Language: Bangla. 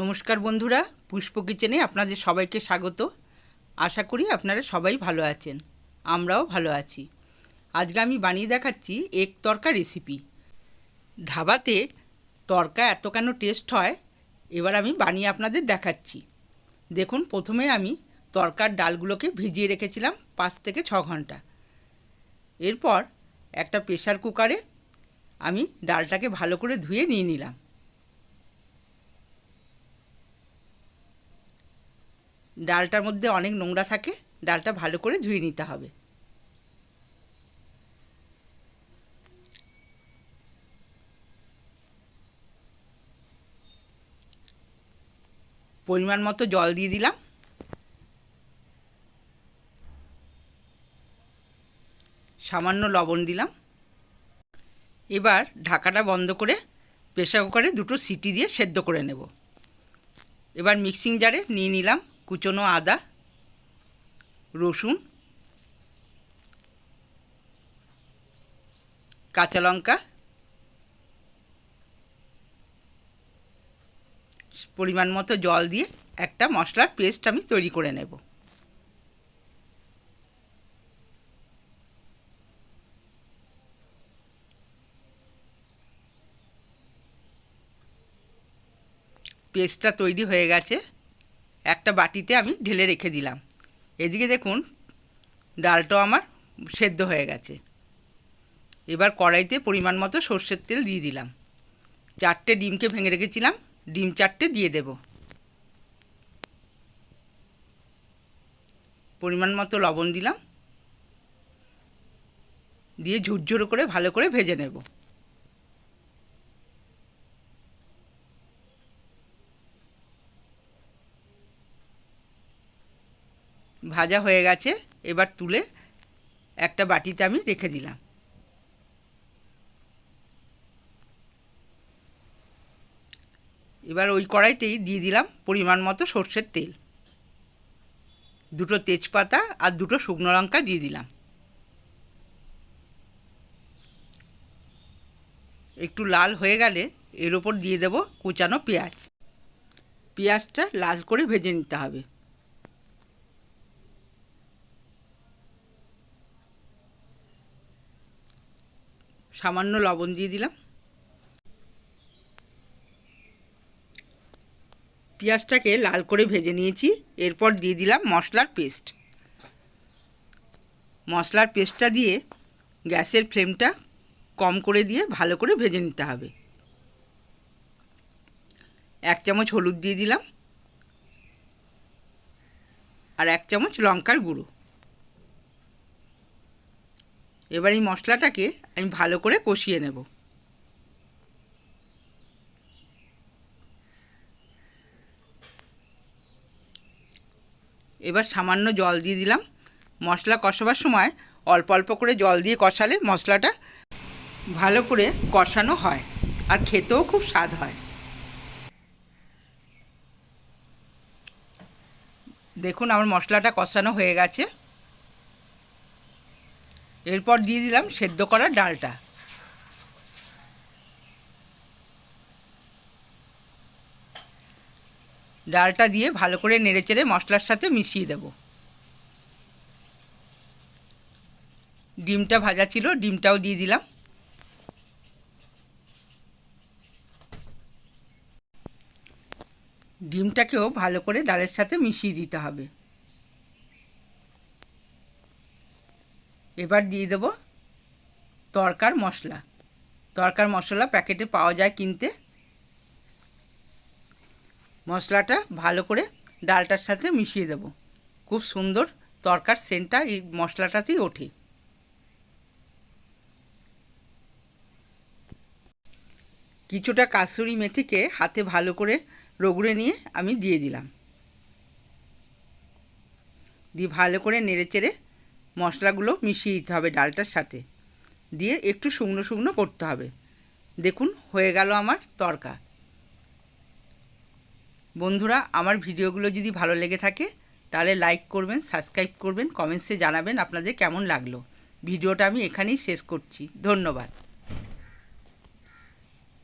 নমস্কার বন্ধুরা, পুষ্প কিচেনে আপনাদের সবাইকে স্বাগত। আশা করি আপনারা সবাই ভালো আছেন, আমরাও ভালো আছি। আজকে আমি বানিয়ে দেখাচ্ছি এক তরকা রেসিপি ধাবাতে তরকা এত কেন টেস্ট হয়, এবার আমি বানিয়ে আপনাদের দেখাচ্ছি। দেখুন, প্রথমে আমি তরকার ডালগুলোকে ভিজিয়ে রেখেছিলাম পাঁচ থেকে ছ ঘণ্টা। এরপর একটা প্রেশার কুকারে আমি ডালটাকে ভালো করে ধুয়ে নিয়ে নিলাম। ডালটার মধ্যে অনেক নোংরা থাকে, ডালটা ভালো করে ধুয়ে নিতে হবে। পরিমাণ মতো জল দিয়ে দিলাম। সামান্য লবণ দিলাম। এবার ঢাকাটা বন্ধ করে প্রেশার কুকারে দুটো সিটি দিয়ে সেদ্ধ করে নেব। এবার মিক্সিং জারে নিয়ে নিলাম। কুচনো আদা, রসুন, কাঁচা লঙ্কা, পরিমাণ মতো জল দিয়ে একটা মশলার পেস্ট আমি তৈরি করে নেব। পেস্টটা তৈরি হয়ে গেছে। একটা বাটিতে আমি ঢেলে রেখে দিলাম। এদিকে দেখুন, ডালটাও আমার সেদ্ধ হয়ে গেছে। এবার কড়াইতে পরিমাণ মতো সর্ষের তেল দিয়ে দিলাম। চারটে ডিমকে ভেঙে রেখেছিলাম, ডিম চারটে দিয়ে দেব। পরিমাণ মতো লবণ দিলাম। দিয়ে ঝুরঝুরো করে ভালো করে ভেজে নেব। ভাজা হয়ে গেছে, এবার তুলে একটা বাটিতে আমি রেখে দিলাম। এবার ওই কড়াইতেই দিয়ে দিলাম পরিমাণ মতো সর্ষের তেল। দুটো তেজপাতা আর দুটো শুকনো লঙ্কা দিয়ে দিলাম। একটু লাল হয়ে গেলে এর ওপর দিয়ে দেব কুচানো পেঁয়াজ। পেঁয়াজটা লাল করে ভেজে নিতে হবে। সামান্য লবণ দিয়ে দিলাম। পেঁয়াজটাকে লাল করে ভেজে নিয়েছি, এরপর দিয়ে দিলাম মশলার পেস্ট। মশলার পেস্টটা দিয়ে গ্যাসের ফ্লেমটা কম করে দিয়ে ভালো করে ভেজে নিতে হবে। এক চামচ হলুদ দিয়ে দিলাম। আর এক চামচ লঙ্কার গুঁড়ো। এবার এই মশলাটাকে আমি ভালো করে কষিয়ে নেব। এবার সামান্য জল দিয়ে দিলাম। মশলা কষাবার সময় অল্প অল্প করে জল দিয়ে কষালে মশলাটা ভালো করে কষানো হয় আর খেতেও খুব স্বাদ হয়। দেখুন আমার মশলাটা কষানো হয়ে গেছে। এরপর দিয়ে দিলাম সেদ্ধ করা ডালটা। ডালটা দিয়ে ভালো করে নেড়েচেড়ে মশলার সাথে মিশিয়ে দেব। ডিমটা ভাজা ছিল, ডিমটাও দিয়ে দিলাম। ডিমটাকেও ভালো করে ডালের সাথে মিশিয়ে দিতে হবে। এবার দিয়ে দেব তরকার মশলা। তরকার মশলা প্যাকেটে পাওয়া যায় কিনতে। মশলাটা ভালো করে ডালটার সাথে মিশিয়ে দেব। খুব সুন্দর তরকার সেন্টটা এই মশলাটাতেই ওঠে। কিছুটা কাসুরি মেথিকে হাতে ভালো করে রগড়ে নিয়ে আমি দিয়ে দিলাম। দিয়ে ভালো করে নেড়ে চেড়ে মশলাগুলো মিশিয়ে দিতে হবে ডালটার সাথে। দিয়ে একটু শুকনো শুকনো করতে হবে। দেখুন, হয়ে গেল আমার তরকা। বন্ধুরা, আমার ভিডিওগুলো যদি ভালো লেগে থাকে, তাহলে লাইক করবেন সাবস্ক্রাইব করবেন কমেন্টসে জানাবেন আপনাদের কেমন লাগল। ভিডিওটা আমি এখানেই শেষ করছি। ধন্যবাদ।